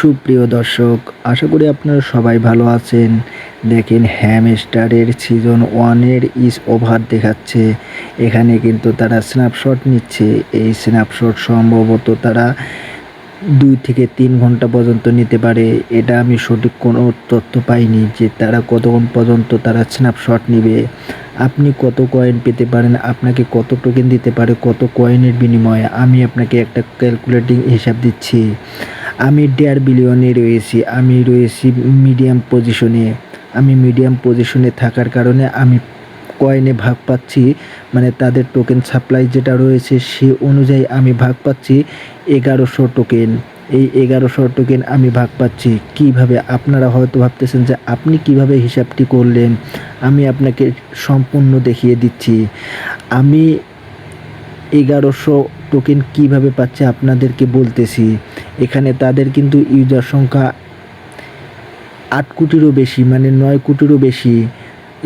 সুপ্রিয় দর্শক, আশা করি আপনারা সবাই ভালো আছেন। দেখেন হ্যামস্টারের সিজন ওয়ানের ইস ওভার দেখাচ্ছে। এখানে কিন্তু তারা স্ন্যাপশট নিচ্ছে। এই স্ন্যাপশট সম্ভবত তারা দুই থেকে তিন ঘণ্টা পর্যন্ত নিতে পারে। এটা আমি সঠিক কোনো তথ্য পাইনি যে তারা কতক্ষণ পর্যন্ত তারা স্ন্যাপশট নেবে। আপনি কত কয়েন পেতে পারেন, আপনাকে কত টোকেন দিতে পারে, কত কয়েনের বিনিময়ে আমি আপনাকে একটা ক্যালকুলেটিং হিসাব দিচ্ছি। আমি দেড় বিলিয়নে রয়েছি, আমি রয়েছি মিডিয়াম পজিশনে আমি মিডিয়াম পজিশনে থাকার কারণে আমি কয়েনে ভাগ পাচ্ছি মানে তাদের টোকেন সাপ্লাই যেটা রয়েছে সে অনুযায়ী আমি ভাগ পাচ্ছি এগারোশো টোকেন এই এগারোশো টোকেন আমি ভাগ পাচ্ছি। কীভাবে? আপনারা হয়তো ভাবতেছেন যে আপনি কীভাবে হিসাবটি করলেন? আমি আপনাকে সম্পূর্ণ দেখিয়ে দিচ্ছি। আমি এগারোশো টোকেন কীভাবে পাচ্ছে আপনাদেরকে বলতেছি। এখানে তাদের কিন্তু ইউজার সংখ্যা আট কোটিরও বেশি মানে নয় কোটিরও বেশি।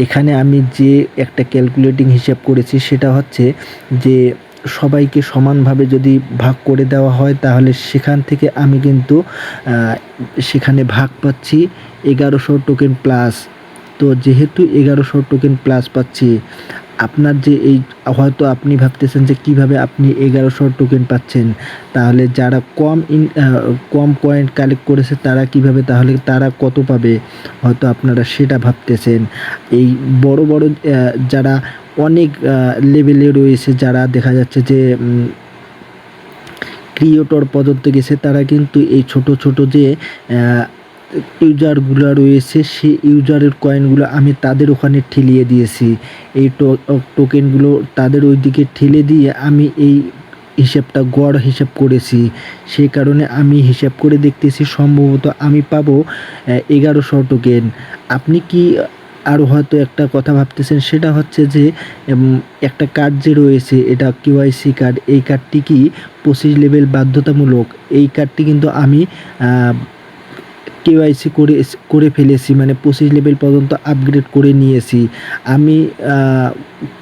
এখানে আমি যে একটা ক্যালকুলেটিং হিসাব করেছি, সেটা হচ্ছে যে সবাইকে সমানভাবে যদি ভাগ করে দেওয়া হয়, তাহলে সেখান থেকে আমি কিন্তু সেখানে ভাগ পাচ্ছি এগারোশো টোকেন প্লাস তো যেহেতু এগারোশো টোকেন প্লাস পাচ্ছি আপনার যে এই, হয়তো আপনি ভাবতেছেন যে কীভাবে আপনি এগারোশো টোকেন পাচ্ছেন, তাহলে যারা কম ইন কম পয়েন্ট কালেক্ট করেছে তারা কীভাবে, তাহলে তারা কত পাবে? হয়তো আপনারা সেটা ভাবতেছেন। এই বড় বড় যারা অনেক লেভেলে রয়েছে, যারা দেখা যাচ্ছে যে ক্রিয়েটর পর্যন্ত গেছে, তারা কিন্তু এই ছোট ছোট যে ইউজারগুলো রয়েছে সেই ইউজারের কয়েনগুলো আমি তাদের ওখানে ঠেলিয়ে দিয়েছি। এই টোকেনগুলো তাদের ওই দিকে ঠেলে দিয়ে আমি এই হিসাবটা গড় হিসাব করেছি। সেই কারণে আমি হিসাব করে দেখতেছি, সম্ভবত আমি পাবো এগারোশো টোকেন আপনি কি আরও হয়তো একটা কথা ভাবতেছেন, সেটা হচ্ছে যে একটা কার্ড যে রয়েছে, এটা কিউআইসি কার্ড এই কার্ডটি কি পঁচিশ লেভেল বাধ্যতামূলক? এই কার্ডটি কিন্তু আমি কেওয়াইসি করে করে ফেলেছি মানে পঁচিশ লেভেল পর্যন্ত আপগ্রেড করে নিয়েছি। আমি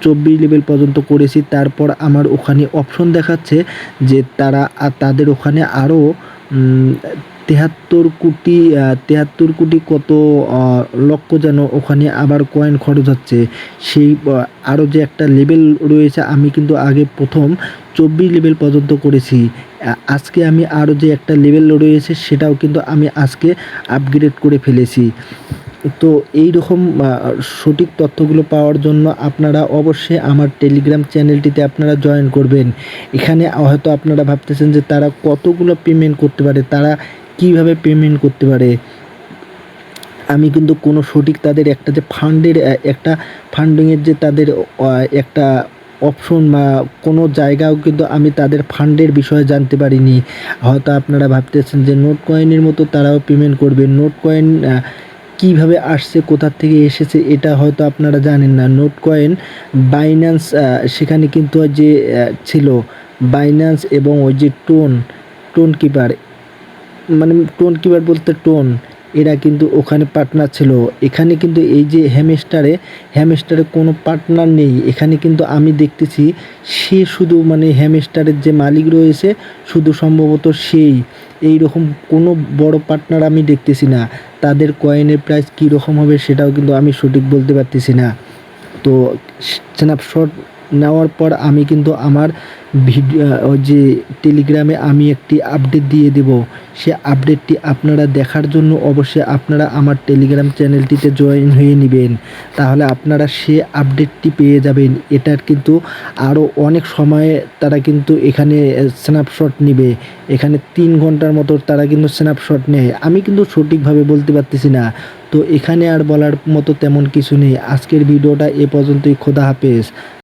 চব্বিশ লেভেল পর্যন্ত করেছি, তারপর আমার ওখানে অপশন দেখাচ্ছে যে তারা তাদের ওখানে আরও তেহাত্তর কোটি তেহাত্তর কোটি কত লক্ষ যেন ওখানে আবার কয়েন খরচ হচ্ছে। সেই আরও যে একটা লেভেল রয়েছে, আমি কিন্তু আগে প্রথম চব্বিশ লেভেল পর্যন্ত করেছি। আজকে আমি আরও যে একটা লেভেল রয়েছে, সেটাও কিন্তু আমি আজকে আপগ্রেড করে ফেলেছি। তো এই রকম সঠিক তথ্যগুলো পাওয়ার জন্য আপনারা অবশ্যই আমার টেলিগ্রাম চ্যানেলটিতে আপনারা জয়েন করবেন। এখানে হয়তো আপনারা ভাবতেছেন যে তারা কতগুলো পেমেন্ট করতে পারে, তারা কীভাবে পেমেন্ট করতে পারে? আমি কিন্তু কোনো সঠিক তাদের একটা যে ফান্ডের একটা ফান্ডিংয়ের যে তাদের একটা অপশন বা কোনো জায়গাও কিন্তু আমি তাদের ফান্ডের বিষয়ে জানতে পারিনি। হয়তো আপনারা ভাবতেছেন যে নোট কয়েনের মতো তারাও পেমেন্ট করবে। নোট কয়েন কীভাবে আসছে, কোথা থেকে এসেছে, এটা হয়তো আপনারা জানেন না। নোট কয়েন বাইন্যান্স সেখানে কিন্তু যে ছিল। বাইন্যান্স এবং ওই যে টোন টোন কিপার মানে টোন কিপার বলতে টোন এরা কিন্তু ওখানে পার্টনার ছিল। এখানে কিন্তু এই যে হ্যামস্টারে হ্যামস্টারে কোনো পার্টনার নেই। এখানে কিন্তু আমি দেখতেছি, সে শুধু মানে হ্যামস্টারের যে মালিক রয়েছে, শুধু সম্ভবত সেই। এই রকম কোনো বড় পার্টনার আমি দেখতেছি না। তাদের কয়েনের প্রাইস কী রকম হবে সেটাও কিন্তু আমি সঠিক বলতে পারতেছি না। তো স্ন্যাপশট নেওয়ার পর আমি কিন্তু আমার ভিডিও যে টেলিগ্রামে আমি একটি আপডেট দিয়ে দেব। সে আপডেটটি আপনারা দেখার জন্য অবশ্যই আপনারা আমার টেলিগ্রাম চ্যানেলটিতে জয়েন হয়ে নেবেন। তাহলে আপনারা সে আপডেটটি পেয়ে যাবেন। এটার কিন্তু আরও অনেক সময়ে তারা কিন্তু এখানে স্ন্যাপশট নেবে। এখানে তিন ঘণ্টার মতো তারা কিন্তু স্ন্যাপশট নেয়। আমি কিন্তু সঠিকভাবে বলতে পারতেছি না। তো এখানে আর বলার মতো তেমন কিছু নেই। আজকের ভিডিওটা এ পর্যন্তই। খোদা হাফেজ।